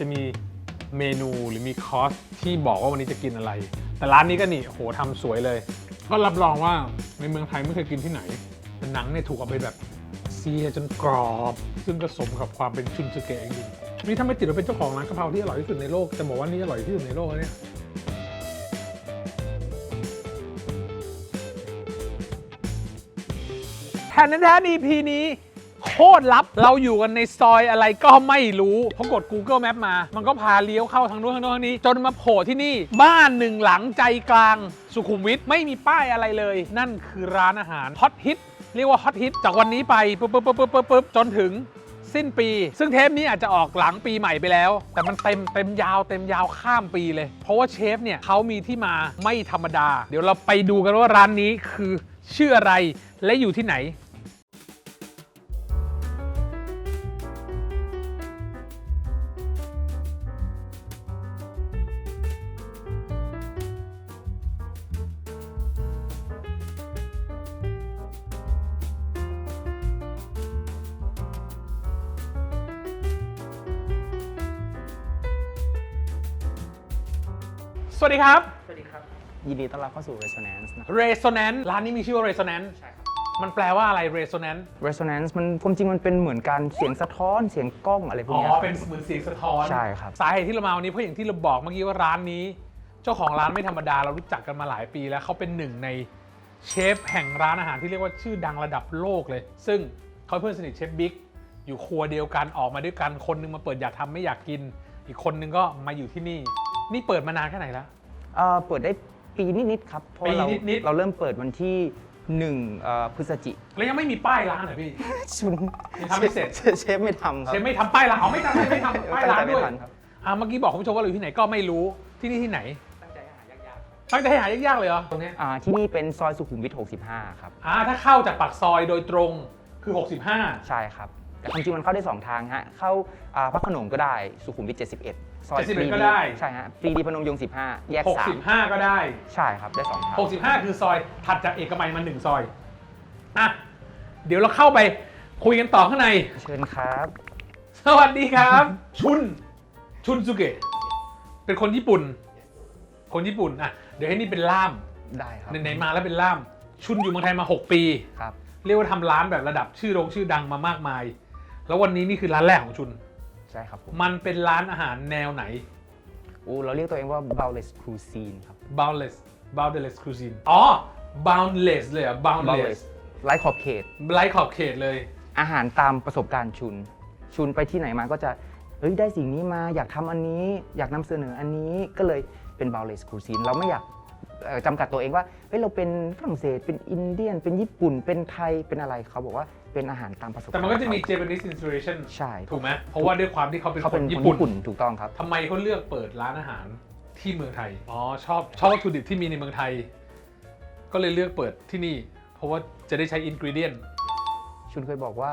จะมีเมนูหรือมีคอร์สที่บอกว่าวันนี้จะกินอะไร แต่ร้านนี้ก็นี่โหทำสวยเลย ก็รับรองว่าในเมืองไทยไม่เคยกินที่ไหนแต่หนังเนี่ยถูกเอาไปแบบเซียจนกรอบ ซึ่งก็สมกับความเป็นชุนสึเกะจริงๆนี่ถ้าไม่ติดว่าเป็นเจ้าของร้านกะเพราที่อร่อยที่สุดในโลกจะบอกว่านี่อร่อยที่สุดในโลกเนี่ย แทนนั้นแทน EP นี้ โคตรลับ เราอยู่กันในซอยอะไรก็ไม่รู้พอกด Google Map มา มันก็พาเลี้ยวเข้าทางโน้นทางโน้นทางนี้ จนมาโผล่ที่นี่ บ้านหนึ่งหลังใจกลางสุขุมวิทไม่มีป้ายอะไรเลย นั่นคือร้านอาหารฮอตฮิตเรียกว่าฮอตฮิตจากวันนี้ไปปุ๊บปุ๊บปุ๊บปุ๊บปุ๊บปุ๊บจนถึงสิ้นปี ซึ่งเทปนี้อาจจะออกหลังปีใหม่ไปแล้ว แต่มันเต็มเต็มยาวเต็มยาวข้ามปีเลย เพราะว่าเชฟเนี่ยเขามีที่มาไม่ธรรมดา เดี๋ยวเราไปดูกันว่าร้านนี้คือชื่ออะไรและอยู่ที่ไหน สวัสดีครับ สวัสดีครับ ยินดีต้อนรับเข้าสู่ Resonance นะครับ Resonance ร้านนี้มีชื่อว่า Resonance ใช่ครับ มันแปลว่าอะไร Resonance Resonance มันความจริงมันเป็นเหมือนการเสียงสะท้อนเสียงกล้องอะไรพวกอ๋อ เนี้ยครับเป็นเหมือนเสียงสะท้อน ใช่ครับ สาเหตุที่เรามาวันนี้เพราะอย่างที่เราบอกเมื่อกี้ว่าร้านนี้ เจ้าของร้านไม่ธรรมดาเรารู้จักกันมาหลายปีแล้วเขาเป็นหนึ่งในเชฟแห่งร้านอาหารที่เรียกว่าชื่อดังระดับโลกเลย ซึ่งเขาเพื่อนสนิทเชฟบิ๊กอยู่ครัวเดียวกันออกมาด้วยกันคนหนึงมาเปิดอยากทำไม่อยากกิน อีกคนนึงก็มาอยู่ที่นี่ นี่เปิดมานานแค่ไหนแล้ว เอ่อเปิดได้ปีนิดๆครับเพราะปีเรานิดๆ เราเริ่มเปิดวันที่1เอ่อพฤศจิแล้วยังไม่มีป้ายร้านเหรอพี่ชุนยังทำไม่เสร็จ เชฟไม่ทำครับ เชฟไม่ทำป้ายร้านเอาไม่ทำไม่ทำป้ายร้านตั้งใจด้วยไม่ทันครับ อ่าเมื่อกี้บอกคุณผู้ชมว่าเราอยู่ที่ไหนก็ไม่รู้ที่นี่ที่ไหนตั้งใจหายากๆเลยเหรอตรงเนี้ยอ่าที่นี่เป็นซอยสุขุมวิท65 ครับ อ่าถ้าเข้าจากปากซอยโดยตรงคือ 65 ใช่ครับ แต่ความจริงมันเข้าได้ 2 ทางฮะเข้าอ่าพระโขนงก็ได้สุขุมวิท71ซอย71ปรีก็ได้ ใช่ฮะปรีดีพนมยงค์15 แยก 65 ก็ได้ 3 ใช่ครับได้2ทาง 65 คือซอยถัดจากเอกมัยมาหนึ่งซอยอะเดี๋ยวเราเข้าไปคุยกันต่อข้างใน เชิญครับ สวัสดีครับ ชุนชุนสุเกะเป็นคนญี่ปุ่น คนญี่ปุ่นอะเดี๋ยวให้นี่เป็นล่ามได้ครับไหนๆมาแล้วเป็นล่าม ชุนอยู่เมืองไทยมา 6 ปี ครับ เรียกว่าทำร้านแบบระดับชื่อโรงชื่อดังมามากมาย แล้ววันนี้นี่คือร้านแรกของชุน ใช่ครับผมมันเป็นร้านอาหารแนวไหน อู้เราเรียกตัวเองว่า boundless cuisine ครับ boundless boundless cuisine อ๋อ boundless เลยเหรอะ boundless boundless ไร้ขอบเขต ไร้ขอบเขตเลย อาหารตามประสบการณ์ชุน ชุนไปที่ไหนมาก็จะ เฮ้ย ได้สิ่งนี้มาอยากทำอันนี้ อยากนำเสนออันนี้ก็เลยเป็น boundless cuisine เราไม่อยากเอ่อจำกัดตัวเองว่าเฮ้ยเราเป็นฝรั่งเศสเป็นอินเดียน เป็นญี่ปุ่นเป็นไทยเป็นอะไรเขาบอกว่า เป็นอาหารตามประสบการณ์แต่มันก็จะมี Japanese inspiration ใช่ถูกไหมเพราะว่าด้วยความที่เขาเป็นเขาคเป็นนคนญี่ญี่ปุ่นปุ่นถูกต้องครับ ทำไมเขาเลือกเปิดร้านอาหารที่เมืองไทยอ๋อชอบชอบวัตถุดิบที่มีในเมืองไทย ก็เลยเลือกเปิดที่นี่ เพราะว่าจะได้ใช้อินก e เดียนชุนเคยบอกว่า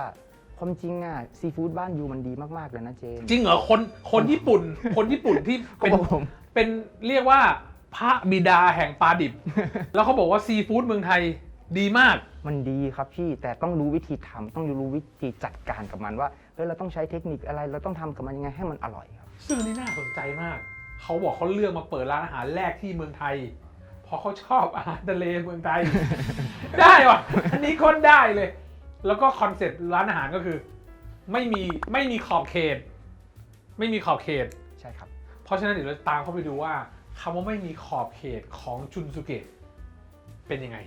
ความจริงอะซีฟู้ดบ้านยูมันดีมากๆเลยนะเจนจริงเหรอคนคนญี่ปุ่น คนญี่ปุ่นที่ก็เป็น บอกผม เป็นเรียกว่าพระบิดาแห่งปลาดิบ แล้วเขาบอกว่าซีฟู้ดเมืองไทย ดีมาก มันดีครับพี่แต่ต้องรู้วิธีทำต้องรู้วิธีจัดการกับมันว่าเฮ้ยเราต้องใช้เทคนิคอะไร เราต้องทำกับมันยังไงให้มันอร่อยครับ ซึ่งอันนี่น่าสนใจมาก เขาบอกเขาเลือกมาเปิดร้านอาหารแรกที่เมืองไทย เพราะเขาชอบอาหารทะเลเมืองไทย ได้ว่ะ อันนี้คนได้เลย แล้วก็คอนเซ็ปต์ร้านอาหารก็คือ ไม่มีไม่มีขอบเขต ไม่มีขอบเขต ใช่ครับ เพราะฉะนั้นเดี๋ยวเราตามเข้าไปดูว่าคำว่าไม่มีขอบเขตของจุนสุเกะเป็นยังไง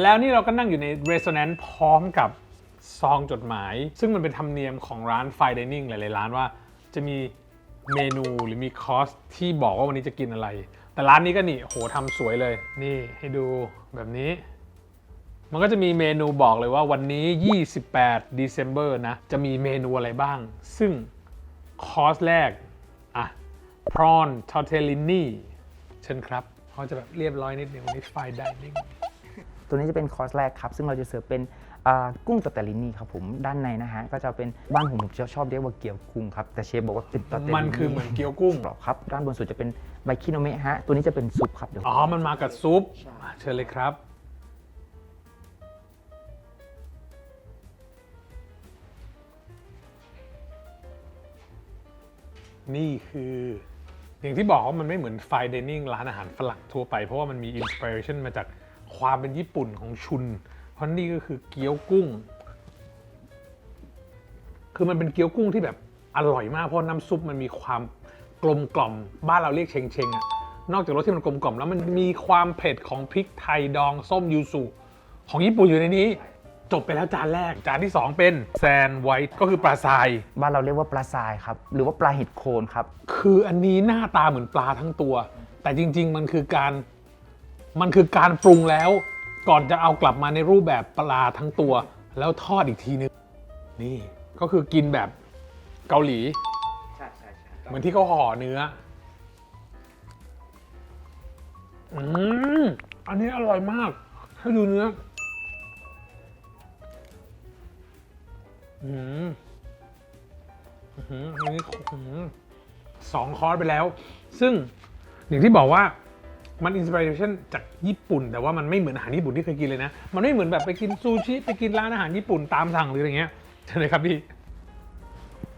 แล้วนี่เราก็นั่งอยู่ใน Resonance พร้อมกับซองจดหมาย ซึ่งมันเป็นธรรมเนียมของร้าน Fine Dining หลายๆร้านว่า จะมีเมนูหรือมีคอสที่บอกว่าวันนี้จะกินอะไร แต่ร้านนี้ก็นี่โหทำสวยเลย นี่ให้ดูแบบนี้ มันก็จะมีเมนูบอกเลยว่าวันนี้ 28 December นะ จะมีเมนูอะไรบ้าง ซึ่งคอสแรก อะ prawn tortellini เชิญครับเขาจะแบบเรียบร้อยนิดนึงวันนี้ fine dining ตัวนี้จะเป็นคอร์สแรกครับ ซึ่งเราจะเสิร์ฟเป็นอ่ากุ้งตอตเตลลินี่ครับผมด้านในนะฮะก็จะเป็นบ้านผมผมจะชอบเรียกว่าเกี๊ยวกุ้งครับแต่เชฟบอกว่าเป็นตอตเตลลินี่มันคือเหมือนเกี๊ยวกุ้งกรอบครับด้านบนสุดจะเป็นใบคิโนเมะฮะตัวนี้จะเป็นซุปครับเดี๋ยวอ๋อมันมากับซุปอะเชิญเลยครับนี่คือ อย่างที่บอกว่ามันไม่เหมือนไฟเดนิ่งร้านอาหารฝรั่งทั่วไป เพราะว่ามันมีอินสปิเรชันมาจาก ความเป็นญี่ปุ่นของชุน เพราะนี่ก็คือเกี๊ยวกุ้ง คือมันเป็นเกี๊ยวกุ้งที่แบบอร่อยมากเพราะน้ำซุปมันมีความกลมกล่อม บ้านเราเรียกเชงเชงๆอะนอกจากรสที่มันกลมกล่อมแล้วมันมีความเผ็ดของพริกไทยดองส้มยูสุของญี่ปุ่นอยู่ในนี้ จบไปแล้วจานแรก จานที่ 2 เป็นแซนไวท์ก็คือปลาทราย บ้านเราเรียกว่าปลาทรายครับ หรือว่าปลาเห็ดโคนครับ คืออันนี้หน้าตาเหมือนปลาทั้งตัว แต่จริง ๆ มันคือการ มันคือการปรุงแล้ว ก่อนจะเอากลับมาในรูปแบบปลาทั้งตัว แล้วทอดอีกทีนึง นี่ก็คือกินแบบเกาหลี ใช่ใช่ใช่เหมือนที่เขาห่อเนื้อ อืม อันนี้อร่อยมาก ให้ดูเนื้อ อืมอื้อหืออันนี้อื้อหือสองคอร์สไปแล้ว ซึ่งอย่างที่บอกว่า มันอินสปิเรชันจากญี่ปุ่น แต่ว่ามันไม่เหมือนอาหารญี่ปุ่นที่เคยกินเลยนะ มันไม่เหมือนแบบไปกินซูชิไปกินร้านอาหารญี่ปุ่นตามสั่งหรืออะไรเงี้ยใช่ไหมครับพี่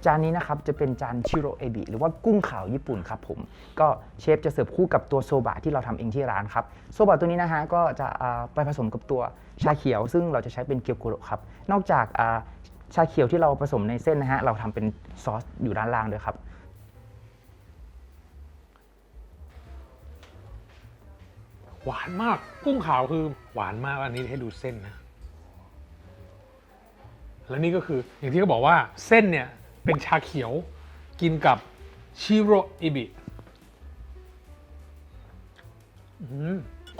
จานนี้นะครับจะเป็นจานชิโรเอบิหรือว่ากุ้งขาวญี่ปุ่นครับผม ก็เชฟจะเสิร์ฟคู่กับตัวโซบะที่เราทำเองที่ร้านครับโซบะตัวนี้นะฮะก็จะไปผสมกับตัวชาเขียว ซึ่งเราจะใช้เป็นเกียวโกโรครับนอกจากชาเขียวที่เราผสมในเส้นนะฮะเราทำเป็นซอสอยู่ด้านล่างด้วยครับ หวานมาก กุ้งขาวคือหวานมากอันนี้ให้ดูเส้นนะ แล้วนี่ก็คืออย่างที่เขาบอกว่าเส้นเนี่ย เป็นชาเขียวกินกับชิโรอิบิ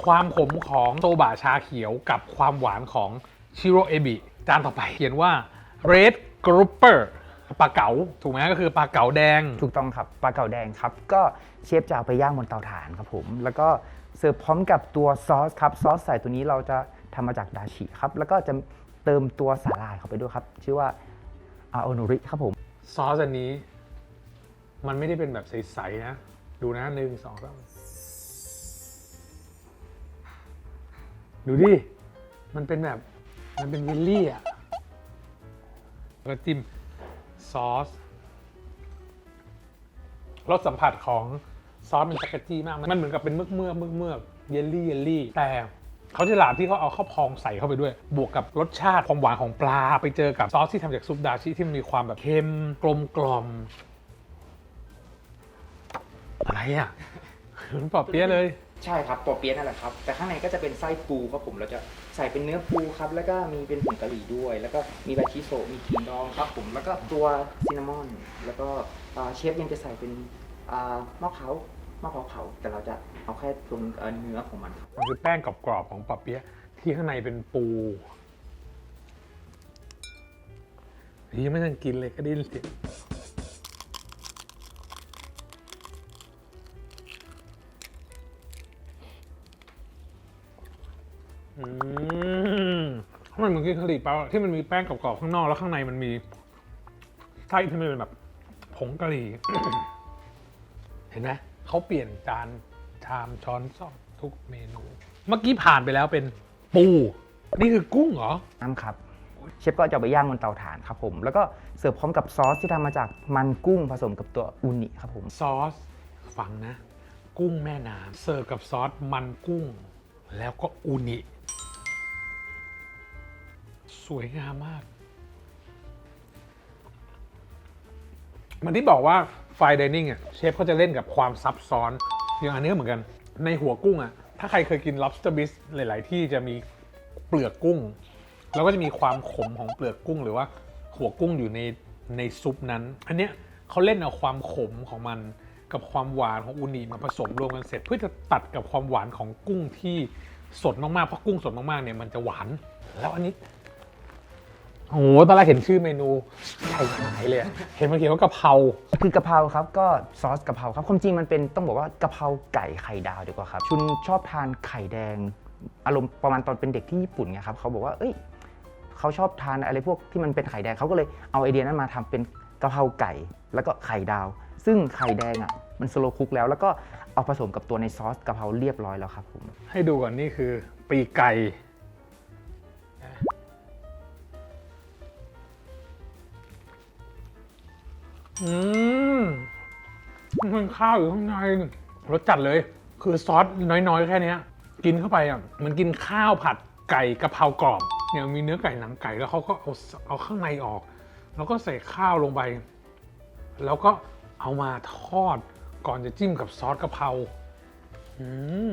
ความขมของโซบะชาเขียวกับความหวานของชิโรเอบิจานต่อไปเขียนว่า red grouper ปลาเก๋าถูกไหมก็คือปลาเก๋าแดง ถูกต้องครับปลาเก๋าแดงครับ ก็เชฟจะเอาไปย่างบนเตาถ่านครับผม แล้วก็ เสิร์ฟพร้อมกับตัวซอสครับซอสใส่ตัวนี้เราจะทำมาจากดาชิครับ แล้วก็จะเติมตัวสาหร่ายเข้าไปด้วยครับ ชื่อว่าอาโอนุริครับผม ซอสอันนี้ มันไม่ได้เป็นแบบใสๆนะ ดูนะหนึ่งสองสามดูดิ มันเป็นแบบ มันเป็นเยลลี่อะแล้วก็จิ้มซอสรสสัมผัสของ ซอสมันจักรจี้มากมันเหมือนกับเป็นเมือกเมือกเมือกเมือกเยลลี่เยลลี่แต่เขาฉลาดที่เขาเอาข้าวพองใส่เข้าไปด้วย บวกกับรสชาติความหวานของปลาไปเจอกับซอสที่ทำจากซุปดาชิที่มันมีความแบบเค็มกลมกล่อมอะไรอะมันปอบเปี๊ยะเลย ใช่ครับปอเปี๊ยะนั่นแหละครับ แต่ข้างในก็จะเป็นไส้ปูครับผมเราจะใส่เป็นเนื้อปูครับ แล้วก็มีเป็นผงกะหรี่ด้วย แล้วก็มีใบชิโซมีขิงดองครับผมแล้วก็ตัวซินนามอน แล้วก็เชฟยังจะใส่เป็นมะพร้าว มะพร้าวเผาแต่เราจะเอาแค่ตรงเอ่อเนื้อของมันครับมันคือแป้งกรอบๆของปอบเปี๊ยะที่ข้างในเป็นปูยังไม่ทันกินเลยก็ได้ยินเสียงอืมข้างในเหมือนกินกะหรี่ปั๊บอะที่มันมีแป้งกรอบๆข้างนอกแล้วข้างในมันมีไส้ที่มันเป็นแบบผงกะหรี่ เห็นไหม เขาเปลี่ยนจานชามช้อนซ่อมทุกเมนู เมื่อกี้ผ่านไปแล้วเป็นปู นี่คือกุ้งเหรอ น้ำครับ เชฟก็จะเอาไปย่างบนเตาถ่านครับผม แล้วก็เสิร์ฟพร้อมกับซอสที่ทำมาจากมันกุ้งผสมกับตัวอูนิครับผม ซอสฟังนะ กุ้งแม่น้ำเสิร์ฟกับซอสมันกุ้ง แล้วก็อูนิ สวยงามมาก มันที่บอกว่า ไฟดิเนิ่งอะเชฟเขาจะเล่นกับความซับซ้อนอย่างอันนี้ก็เหมือนกันในหัวกุ้งอะถ้าใครเคยกิน lobster bisque หลาย ๆ ที่จะมีเปลือกกุ้ง แล้วก็จะมีความขมของเปลือกกุ้ง หรือว่าหัวกุ้งอยู่ในในซุปนั้น อันเนี้ยเขาเล่นเอาความขมของมันกับความหวานของอูนิมาผสมรวมกันเสร็จ เพื่อจะตัดกับความหวานของกุ้งที่สดมาก ๆ เพราะกุ้งสดมาก ๆ เนี่ยมันจะหวาน แล้วอันนี้ โอ้โหตอนแรกเห็นชื่อเมนูใหญ่หายเลยอะเห็นมันเขียนว่ากะเพรา คือกะเพราครับก็ซอสกะเพราครับความจริงมันเป็นต้องบอกว่ากะเพราไก่ไข่ดาวดีกว่าครับชุนชอบทานไข่แดง อารมณ์ประมาณตอนเป็นเด็กที่ญี่ปุ่นไงครับเขาบอกว่าเอ้ยเขาชอบทานอะไรพวกที่มันเป็นไข่แดงเขาก็เลยเอาไอเดียนั้นมาทำเป็นกะเพราไก่แล้วก็ไข่ดาว ซึ่งไข่แดงอะมันสโลคุกแล้ว แล้วก็เอาผสมกับตัวในซอสกะเพราเรียบร้อยแล้วครับผม ให้ดูก่อนนี่คือ ปีกไก่ อืมมันข้าวอยู่ข้างในรสจัดเลย คือซอสน้อยๆ แค่นี้กินเข้าไปอะมันกินข้าวผัดไก่กะเพรากรอบเนี่ยมีเนื้อไก่หนังไก่แล้วเขาก็เอาเอาข้างในออก แล้วก็ใส่ข้าวลงไป แล้วก็เอามาทอดก่อนจะจิ้มกับซอสกะเพราอืม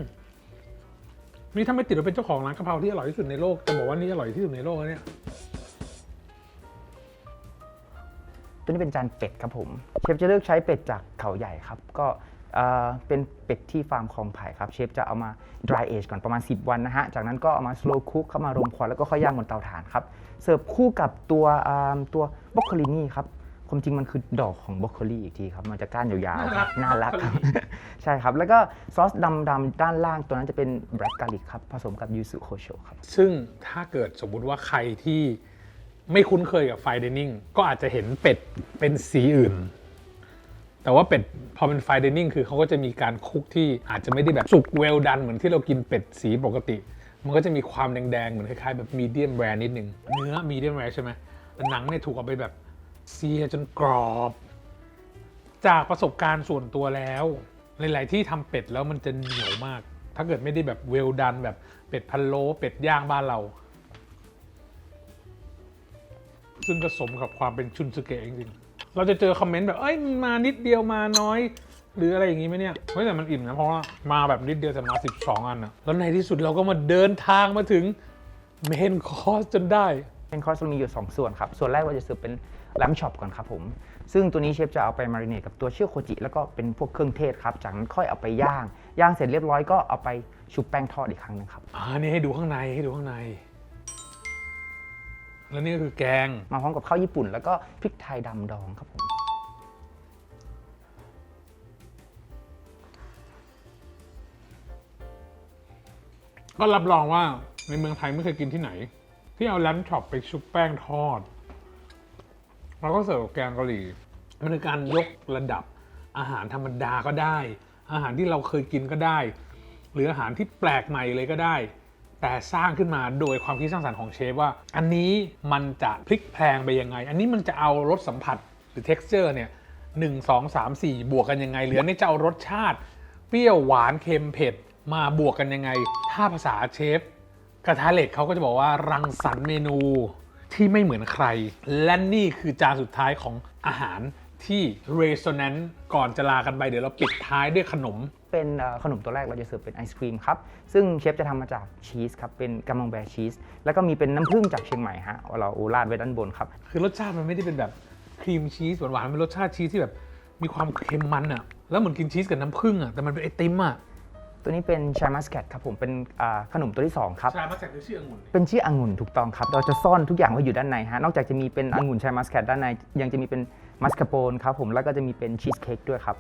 นี่ถ้าไม่ติดว่าเป็นเจ้าของร้านกะเพราที่อร่อยที่สุดในโลกจะบอกว่านี่อร่อยที่สุดในโลกแล้วเนี่ย ตัวนี้เป็นจานเป็ดครับผม เชฟจะเลือกใช้เป็ดจากเขาใหญ่ครับ ก็เอ่อเป็นเป็ดที่ฟาร์มคลองไผ่ครับ เชฟจะเอามา dry age ก่อนประมาณ 10 วันนะฮะ จากนั้นก็เอามา slow cook เข้ามารมควันแล้วก็ค่อยย่างบนเตาถ่านครับ เสิร์ฟคู่กับตัวอ่าตัวบรอกโคลีนี่ครับความจริงมันคือดอกของบรอกโคลีอีกทีครับ มันจะก้านยาวๆครับน่ารักครับใช่ครับ แล้วก็ซอสดำๆด้านล่างตัวนั้นจะเป็น black garlic ครับ ผสมกับยูสุโคโชครับ ซึ่งถ้าเกิดสมมุติว่าใครที่ ไม่คุ้นเคยกับไฟเดนิ่งก็อาจจะเห็นเป็ดเป็นสีอื่น แต่ว่าเป็ดพอเป็นไฟเดนิ่งคือเขาก็จะมีการคุกที่อาจจะไม่ได้แบบสุกเวลดันเหมือนที่เรากินเป็ดสีปกติ มันก็จะมีความแดงๆ เหมือนคล้ายๆแบบมีเดียมแรนิดนึงเนื้อมีเดียมแรใช่ไหมแต่หนังเนี่ยถูกเอาไปแบบเซียจนกรอบ จากประสบการณ์ส่วนตัวแล้วหลายๆที่ทำเป็ดแล้วมันจะเหนียวมาก ถ้าเกิดไม่ได้แบบเวลดันแบบเป็ดพะโล้เป็ดย่างบ้านเรา ซึ่งก็สมกับความเป็นชุนสึเกะจริงๆเราจะเจอคอมเมนต์แบบเอ้ยมันมานิดเดียวมาน้อย หรืออะไรอย่างงี้ไหมเนี่ยเฮ้ยแต่มันอิ่มนะเพราะว่ามาแบบนิดเดียวแต่มา 12 อันนะแล้วในที่สุดเราก็มาเดินทางมาถึงเมนคอร์สจนได้เป็นคอร์สเรามีอยู่ 2 ส่วนครับ ส่วนแรกเราจะเสิร์ฟเป็นแลมช็อปก่อนครับผม ซึ่งตัวนี้เชฟจะเอาไปมาริเนตกับตัวเชื่อโคจิ แล้วก็เป็นพวกเครื่องเทศครับ จากนั้นค่อยเอาไปย่าง ย่างเสร็จเรียบร้อยก็เอาไปชุบแป้งทอดอีกครั้งหนึงครับ อ่า นี่ให้ดูข้างในให้ดูข้างใน แล้วนี่ก็คือแกง มาพร้อมกับข้าวญี่ปุ่น แล้วก็พริกไทยดำดองครับผม ก็รับรองว่าในเมืองไทยไม่เคยกินที่ไหน ที่เอาแลมช็อปไปชุบแป้งทอด แล้วก็เสิร์ฟกับแกงกะหรี่มันคือการยกระดับอาหารธรรมดาก็ได้ อาหารที่เราเคยกินก็ได้ หรืออาหารที่แปลกใหม่เลยก็ได้ แต่สร้างขึ้นมาโดยความคิดสร้างสรรค์ของเชฟว่า อันนี้มันจะพลิกแพลงไปยังไง อันนี้มันจะเอารสสัมผัสหรือ texture เนี่ยหนึ่งสองสามสี่บวกกันยังไงหรืออันนี้จะเอารสชาติ เปรี้ยวหวานเค็มเผ็ดมาบวกกันยังไง ถ้าภาษาเชฟ กระทะเหล็กเขาก็จะบอกว่ารังสรรค์เมนูที่ไม่เหมือนใคร และนี่คือจานสุดท้ายของอาหาร ที่ resonant ก่อนจะลากันไปเดี๋ยวเราปิดท้ายด้วยขนม เป็นเอ่อขนมตัวแรกเราจะเสิร์ฟเป็นไอศครีมครับ ซึ่งเชฟจะทำมาจากชีสครับ เป็นกัมมองแบร์ชีส แล้วก็มีเป็นน้ำผึ้งจากเชียงใหม่ฮะเราราดไว้ด้านบนครับ คือรสชาติมันไม่ได้เป็นแบบครีมชีสหวานๆเป็นรสชาติชีสที่แบบมีความเค็มมันอะแล้วเหมือนกินชีสกับน้ำผึ้งอะแต่มันเป็นไอติมอะตัวนี้เป็นชามัสแคทครับผมเป็นอ่าขนมตัวที่สองครับใช่มาจากคือชื่อองุ่น เป็นชื่อองุ่นถูกต้องครับ เราจะซ่อนทุกอย่างไว้อยู่ด้านในฮะ นอกจากจะมีเป็นองุ่นชายมัสแคทด้านใน ยังจะมีเป็น มัสคาโปนครับผมแล้วก็จะมีเป็นชีสเค้กด้วยครับ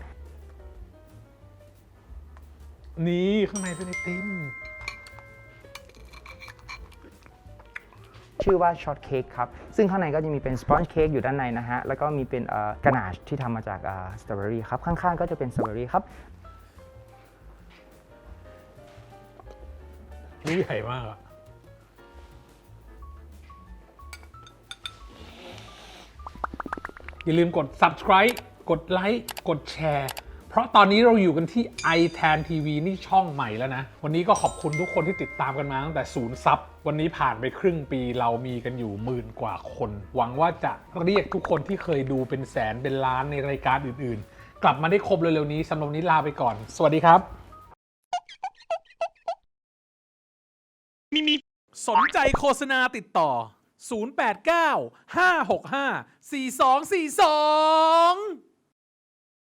นี่ข้างในเป็นไอติม ชื่อว่าช็อตเค้กครับ ซึ่งข้างในก็จะมีเป็นสปอนจ์เค้กอยู่ด้านในนะฮะ แล้วก็มีเป็นกระนาชที่ทำมาจากสตรอเบอรี่ครับ ข้างๆก็จะเป็นสตรอเบอรี่ครับลูกใหญ่มากอะ อย่าลืมกด subscribe กดไลค์กดแชร์เพราะตอนนี้เราอยู่กันที่ iTan TV นี่ช่องใหม่แล้วนะ วันนี้ก็ขอบคุณทุกคนที่ติดตามกันมาตั้งแต่ศูนย์ซับวันนี้ผ่านไปครึ่งปีเรามีกันอยู่หมื่นกว่าคน หวังว่าจะเรียกทุกคนที่เคยดูเป็นแสนเป็นล้านในรายการอื่นๆ กลับมาได้ครบเร็วๆนี้สำหรับวันนี้ลาไปก่อน สวัสดีครับ มีมีสนใจโฆษณาติดต่อ 089 565 4242